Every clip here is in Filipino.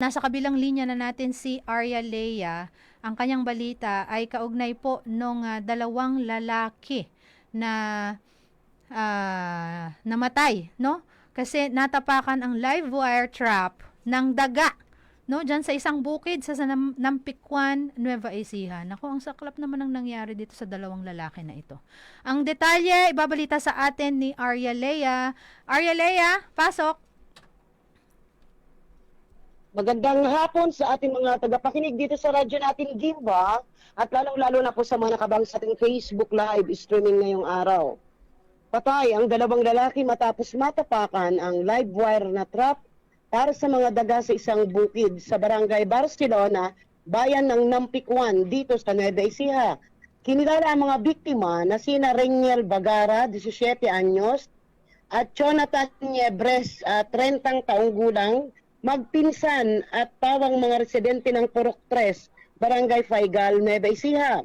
Nasa kabilang linya na natin si Arya Lea. Ang kanyang balita ay kaugnay po nung ah, dalawang lalaki na ah, namatay, no? Kasi natapakan ang live wire trap ng daga, no? Diyan sa isang bukid sa Sanam- Nampikwan, Nueva Ecija. Naku, ang saklap naman ang nangyari dito sa dalawang lalaki na ito. Ang detalye, ibabalita sa atin ni Arya Lea. Arya Lea, pasok! Magandang hapon sa ating mga tagapakinig dito sa radyo natin Gimba at lalong-lalo na po sa mga nakabang sa ating Facebook live streaming ngayong araw. Patay ang dalawang lalaki matapos matapakan ang live wire na trap para sa mga daga sa isang bukid sa barangay Barcelona, bayan ng Nampikwan dito sa Nueva Ecija. Kinilala ang mga biktima na sina Reniel Bagara, 17 anyos, at Jonathan Niebres, ah, 30 taong gulang, magpinsan at pawang mga residente ng Purok 3, Barangay Faigal, Nueva Ecija.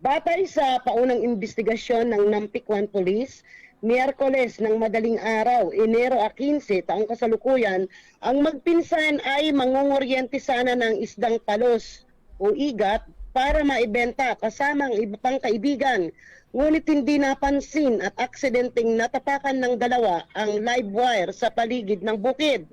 Batay sa paunang investigasyon ng Nampikwan Police, Miyerkules ng madaling araw, Enero 15, taong kasalukuyan, ang magpinsan ay mangunguryente sana ng isdang palos o igat para maibenta kasama ang iba pang kaibigan. Ngunit hindi napansin at aksidenteng natapakan ng dalawa ang live wire sa paligid ng bukid.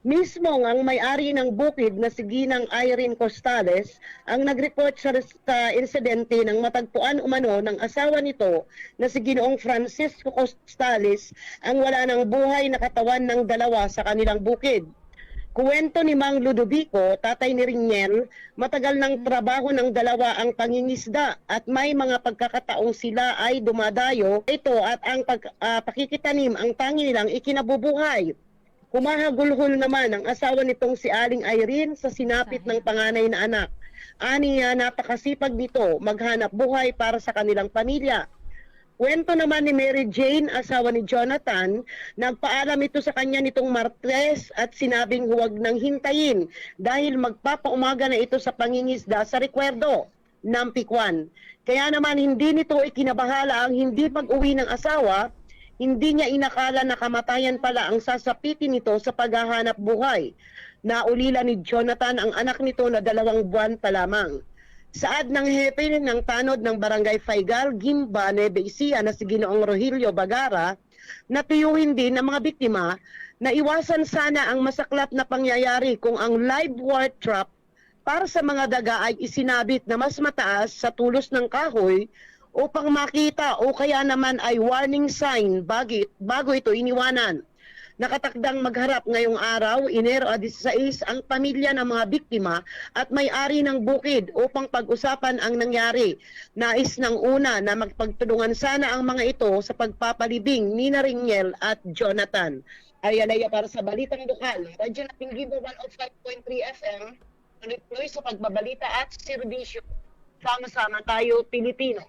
Mismo ang may-ari ng bukid na si Ginang Irene Costales ang nag-report sa, sa insidente ng matagpuan umano ng asawa nito na si Ginoong Francisco Costales ang wala ng buhay na katawan ng dalawa sa kanilang bukid. Kuwento ni Mang Ludovico, tatay ni Riniel, matagal ng trabaho ng dalawa ang pangingisda at may mga pagkakataong sila ay dumadayo ito at ang pag, ah, pakikitanim ang tangi nilang ikinabubuhay. Kumahagulhol naman ang asawa nitong si Aling Irene sa sinapit ng panganay na anak. Aniya napakasipag nito maghanap buhay para sa kanilang pamilya. Kwento naman ni Mary Jane, asawa ni Jonathan, nagpaalam ito sa kanya nitong Martes at sinabing huwag nang hintayin dahil magpapaumaga na ito sa pangingisda sa rekwerdo ng Pikwan. Kaya naman hindi nito ikinabahala ang hindi pag-uwi ng asawa hindi niya inakala na kamatayan pala ang sasapitin nito sa paghahanap buhay. Naulila ni Jonathan ang anak nito na dalawang buwan pa lamang. Saad ng hepe ng tanod ng Barangay Faigal, Gimba, Nueva Ecija na si Ginoong Rogelio Bagara, natuyuhin din ng mga biktima na iwasan sana ang masaklap na pangyayari kung ang live wire trap para sa mga daga ay isinabit na mas mataas sa tulos ng kahoy upang makita o kaya naman ay warning sign bagit, bago ito iniwanan. Nakatakdang magharap ngayong araw, Enero 16, ang pamilya ng mga biktima at may-ari ng bukid upang pag-usapan ang nangyari. Nais ng una na magpagtulungan sana ang mga ito sa pagpapalibing ni Naringel at Jonathan. Ayan ay para sa Balitang Lokal. Radyo na Pingibo 105.3 FM. Tuloy-tuloy sa pagbabalita at serbisyo. Sama-sama tayo, Pilipino.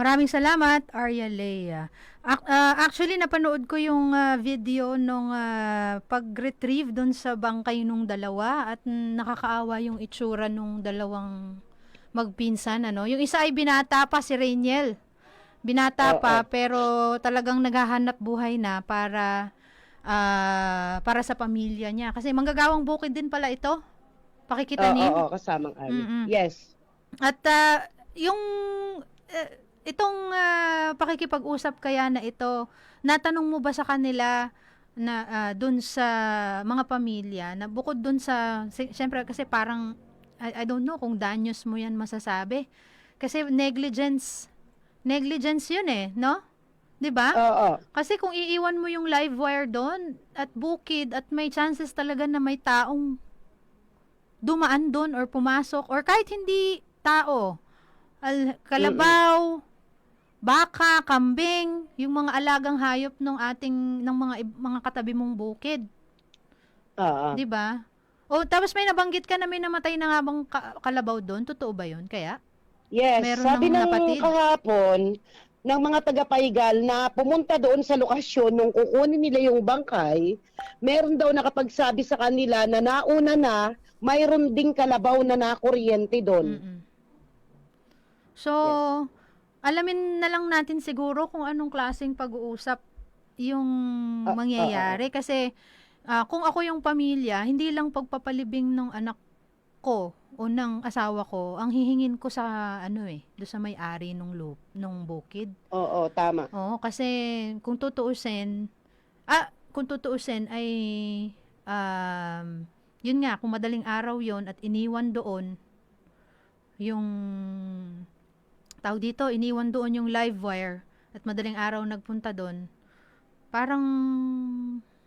Maraming salamat, Arya Lea. Ac- ah, actually, napanood ko yung ah, video nung ah, pag-retrieve doon sa bangkay nung dalawa at nakakaawa yung itsura nung dalawang magpinsan. Ano? Yung isa ay binata pa, si Rainiel. Binata Oo. pa, pero talagang naghahanap buhay na para ah, para sa pamilya niya. Kasi manggagawang bukid din pala ito. Pakikitanim. Oo, oo, kasamang. Mm-mm. Yes. At ah, yung eh, itong ah, pakikipag-usap kaya na ito, natanong mo ba sa kanila na ah, dun sa mga pamilya na bukod dun sa si- syempre kasi parang I, I don't know kung danyos mo yan masasabi. Kasi negligence negligence yun eh, no? 'Di ba? Oo. Kasi kung iiwan mo yung live wire doon at bukid at may chances talaga na may taong dumaan doon or pumasok or kahit hindi tao, al- kalabaw, baka, kambing, yung mga alagang hayop ng ating ng mga mga katabi mong bukid, Oo. 'di ba? O tapos may nabanggit ka na may namatay na nga bang ka- kalabaw doon, totoo ba 'yun? Kaya Yes, Meron sabi ng ng kahapon ng mga taga-Paigal na pumunta doon sa lokasyon nung kukunin nila yung bangkay, meron daw nakapagsabi sa kanila na nauna na mayroon ding kalabaw na nakuryente doon. Mm-mm. So, alamin na lang natin siguro kung anong klaseng pag-uusap yung Ah, mangyayari kasi ah, kung ako yung pamilya, hindi lang pagpapalibing ng anak ko o ng asawa ko, ang hihingin ko sa ano eh, do sa may-ari nung loop, nung bukid. Oo, tama. Oo, kasi kung tutuusin, ah, kung tutuusin ay, um, yun nga, kung madaling araw yon at iniwan doon, yung, tawag dito, iniwan doon yung live wire, at madaling araw nagpunta doon, parang,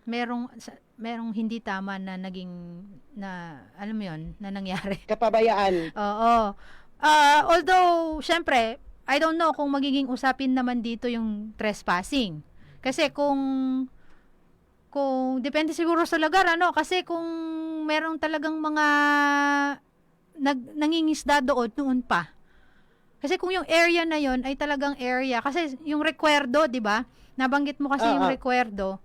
merong, merong hindi tama na naging, na, alam mo yun, na nangyari. Kapabayaan. Oo. Ah, although, syempre, I don't know kung magiging usapin naman dito yung trespassing. Kasi kung kung depende siguro sa lugar ano kasi kung merong talagang mga nag nangingisda doon noon pa. Kasi kung yung area na yon ay talagang area kasi yung recuerdo, 'di ba? Nabanggit mo kasi yung Oo. recuerdo.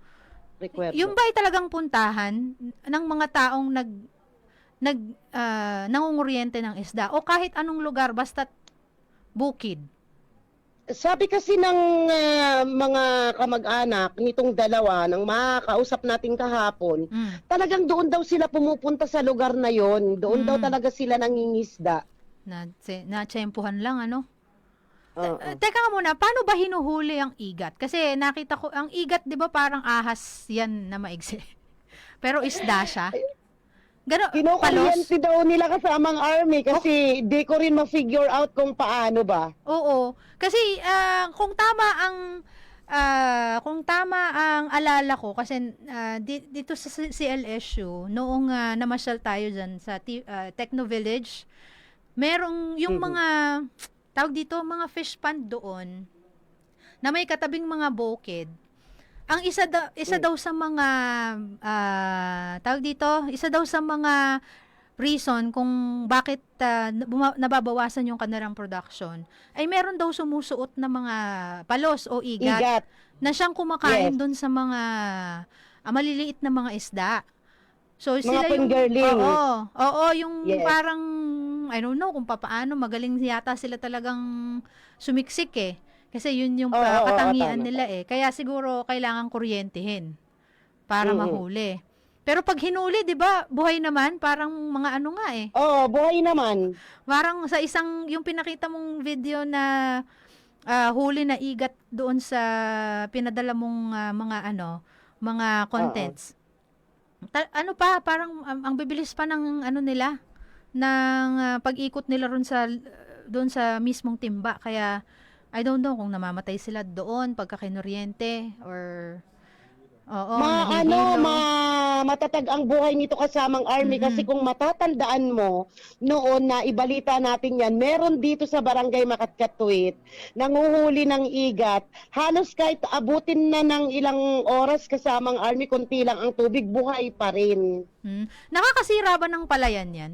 Recuerdo. Yung ba ay talagang puntahan ng mga taong nag nag ah, nangunguryente ng isda o kahit anong lugar basta bukid. Sabi kasi ng ah, mga kamag-anak nitong dalawa, ng makakausap natin kahapon, Mm. talagang doon daw sila pumupunta sa lugar na yon. Doon daw Mm. talaga sila nangingisda. Na na tsempuhan lang ano. Oo. Uh, teka nga muna, paano ba hinuhuli ang igat? Kasi nakita ko ang igat 'di ba parang ahas 'yan na maigsi. Pero isda siya. Gano palos. Kinukuryente daw nila kasamang army kasi di ko rin ma-figure out kung paano ba. Oo. Kasi ah, kung tama ang ah, kung tama ang alala ko kasi di- dito sa CLSU noong ah, namasyal tayo diyan sa T- ah, Techno Village merong yung mga tawag dito mga fish pond doon na may katabing mga bukid ang isa daw isa Mm. daw sa mga ah, tawag dito isa daw sa mga reason kung bakit buma- nababawasan yung kanilang production ay meron daw sumusuot na mga palos o igat, Igat. na siyang kumakain Yes. doon sa mga ah, maliliit na mga isda. So Mga sila yung. Oo, oo, yung Yes. parang I don't know kung papaano magaling yata sila talagang sumiksik eh. Kasi yun yung oo, katangian tama. nila eh. Kaya siguro kailangan kuryentehin para Mm-mm. mahuli. Pero pag hinuli, 'di ba, buhay naman, parang mga ano nga eh. Oo, buhay naman. Parang sa isang yung pinakita mong video na ah, huli na igat doon sa pinadala mong ah, mga ano, mga contents. Ta- ano pa, parang ang, ang bibilis pa ng ano nila ng ah, pag-ikot nila ron sa doon sa mismong timba. Kaya I don't know kung namamatay sila doon pagka kinuryente or Oo, ma nahihilo. ano, ma matatag ang buhay nito kasamang army Mhm. kasi kung matatandaan mo noon na ibalita natin yan, meron dito sa barangay Makatkatwit, nanguhuli ng igat, halos kahit abutin na ng ilang oras kasamang army, kunti lang ang tubig, buhay pa rin. Hmm. Nakakasira ba ng palayan yan?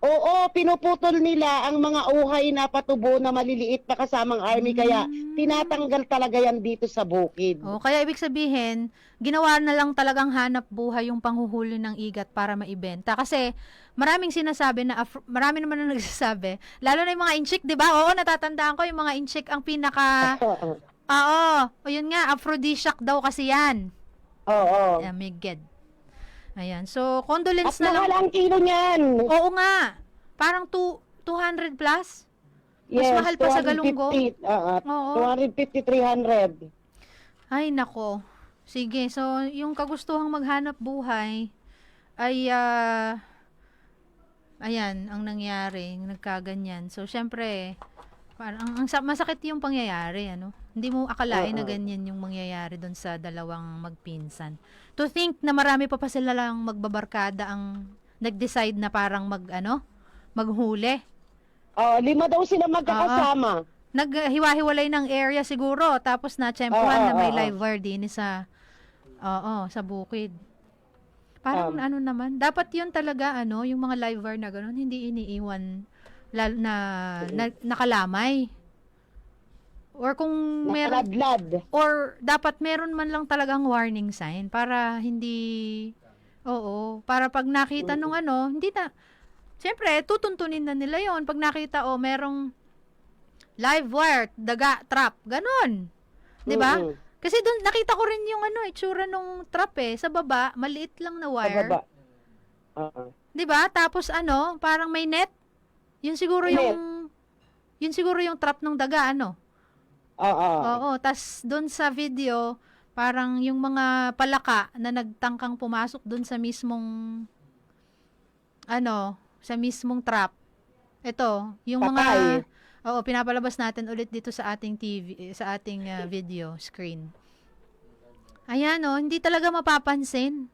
Oo, pinuputol nila ang mga uhay na patubo na maliliit pa kasamang army, kaya Hmm. tinatanggal talaga yan dito sa bukid. O, kaya ibig sabihin, ginawa na lang talagang hanap buhay yung panghuhuli ng igat para maibenta. Kasi maraming sinasabi na, afro- marami naman na nagsasabi, lalo na yung mga inchik, di ba? Oo, natatandaan ko yung mga inchik ang pinaka, Oo. o yun nga, aphrodisiac daw kasi yan. Oo. Yeah, Miged. Ayan, so At condolence na lang. mahal ang kilo niyan. Oo nga, parang two, 200 plus. Mas mahal pa sa galunggo. 250, oo, Oo. 250, 300. Ay, nako. Sige, so yung kagustuhang maghanap buhay ay ah, ayan, ang nangyari, nagkaganyan. So, syempre, parang ang, ang sa- masakit yung pangyayari, ano? Hindi mo akalain na Oo. ganyan yung mangyayari doon sa dalawang magpinsan. To think na marami pa pa sila lang magbabarkada ang nag-decide na parang mag, ano, maghuli. Oh, lima daw sila magkakasama. naghiwa-hiwalay ng area siguro tapos na tsempuhan Oo, na may live wire din sa oo sa bukid parang Um, ano naman dapat yun talaga ano yung mga live wire na ganun hindi iniiwan lal na, na nakalamay or kung meron Nakaladlad. or dapat meron man lang talagang warning sign para hindi oo para pag nakita nung ano hindi na Siyempre, tutuntunin na nila yon pag nakita oh merong live wire, daga, trap, ganon. 'Di ba? Kasi doon nakita ko rin yung ano, itsura nung trap eh sa baba, maliit lang na Sa wire. baba. Oo. 'Di ba? Tapos ano, parang may net. Yun siguro Net. yung yun siguro yung trap ng daga ano. Oo. Oo, tas doon sa video, parang yung mga palaka na nagtangkang pumasok doon sa mismong ano, sa mismong trap. Ito, yung mga Patay. Oo, pinapalabas natin ulit dito sa ating TV, eh, sa ating ah, video screen. Ayan oh, hindi talaga mapapansin.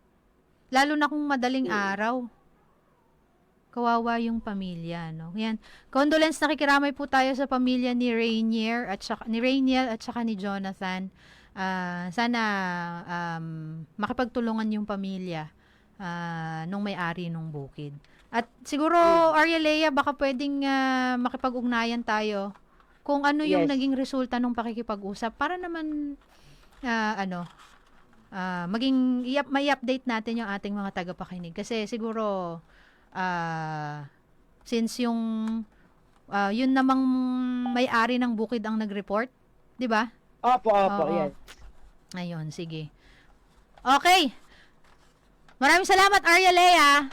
Lalo na kung madaling araw. Kawawa yung pamilya, no? Yan. Condolence nakikiramay po tayo sa pamilya ni Rainier at saka, ni Rainiel at saka ni Jonathan. Ah, sana um, makipagtulungan yung pamilya ah, nung may-ari nung bukid. At siguro, Arya Lea, baka pwedeng ah, makipag-ugnayan tayo kung ano yung Yes. naging resulta nung pakikipag-usap para naman ah, ano ah, maging i- may update natin yung ating mga tagapakinig kasi siguro ah, since yung ah, yun namang may-ari ng bukid ang nag-report, 'di ba? Opo, opo, Oo. yes. Ayun, sige. Okay. Maraming salamat Arya Lea.